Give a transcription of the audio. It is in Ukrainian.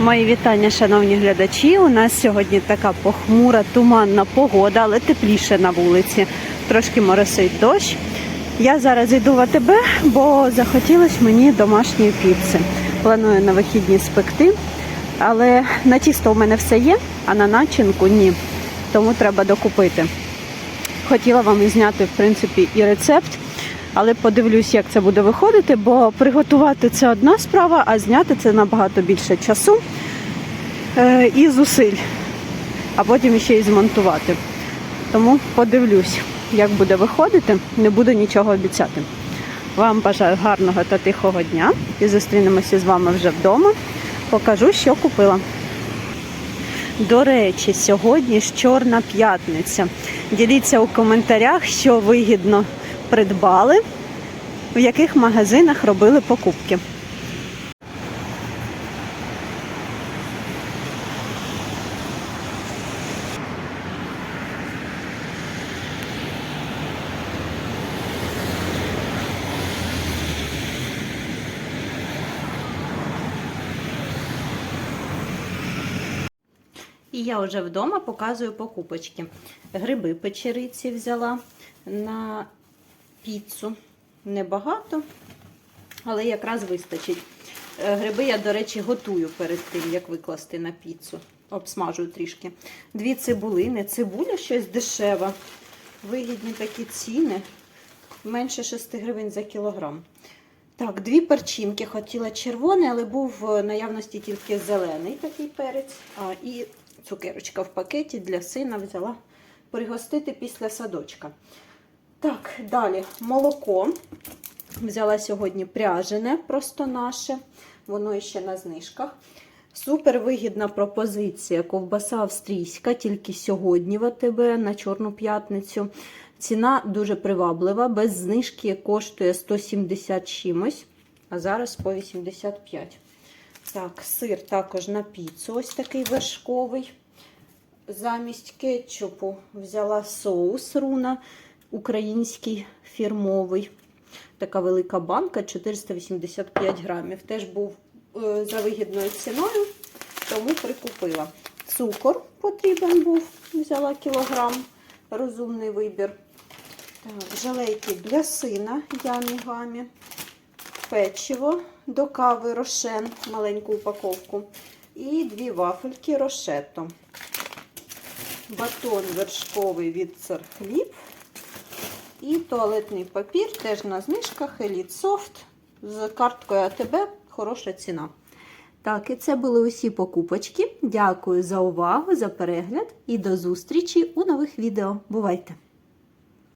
Мої вітання, шановні глядачі. У нас сьогодні така похмура, туманна погода, але тепліше на вулиці. Трошки моросить дощ. Я зараз йду в АТБ, бо захотілося мені домашньої піци. Планую на вихідні спекти, але на тісто у мене все є, а на начинку ні. Тому треба докупити. Хотіла вам зняти, в принципі, і рецепт, але подивлюсь, як це буде виходити, бо приготувати це одна справа, а зняти це набагато більше часу е, і зусиль, а потім ще й змонтувати. Тому подивлюсь, як буде виходити, не буду нічого обіцяти. Вам бажаю гарного та тихого дня і зустрінемося з вами вже вдома. Покажу, що купила. До речі, сьогодні ж Чорна п'ятниця. Діліться у коментарях, що вигідно придбали, в яких магазинах робили покупки. І я вже вдома показую покупочки. Гриби печериці взяла на піцу. Небагато, але якраз вистачить. Е, Гриби я, до речі, готую перед тим, як викласти на піцу. Обсмажую трішки. Дві цибулини. Цибуля щось дешева. Вигідні такі ціни. Менше 6 гривень за кілограм. Так, дві перчинки. Хотіла червоний, але був в наявності тільки зелений такий перець. А, і цукерочка в пакеті для сина взяла пригостити після садочка. Так, далі молоко. Взяла сьогодні пряжене, просто наше. Воно ще на знижках. Супер вигідна пропозиція. Ковбаса австрійська, тільки сьогодні в АТБ на Чорну п'ятницю. Ціна дуже приваблива. Без знижки коштує 170 чимось, а зараз по 85. Так, сир також на піцу. Ось такий вершковий. Замість кетчупу взяла соус руна, український фірмовий. Така велика банка 485 грамів. Теж був е, за вигідною ціною, тому прикупила. Цукор потрібен був, взяла кілограм, розумний вибір. Так, жалейки для сина Ямі Гамі. Печиво до кави рошен, маленьку упаковку. І дві вафельки рошето. Батон вершковий від Цархліб. І туалетний папір теж на знижках Elite Soft з карткою АТБ. Хороша ціна. Так, і це були усі покупочки. Дякую за увагу, за перегляд і до зустрічі у нових відео. Бувайте!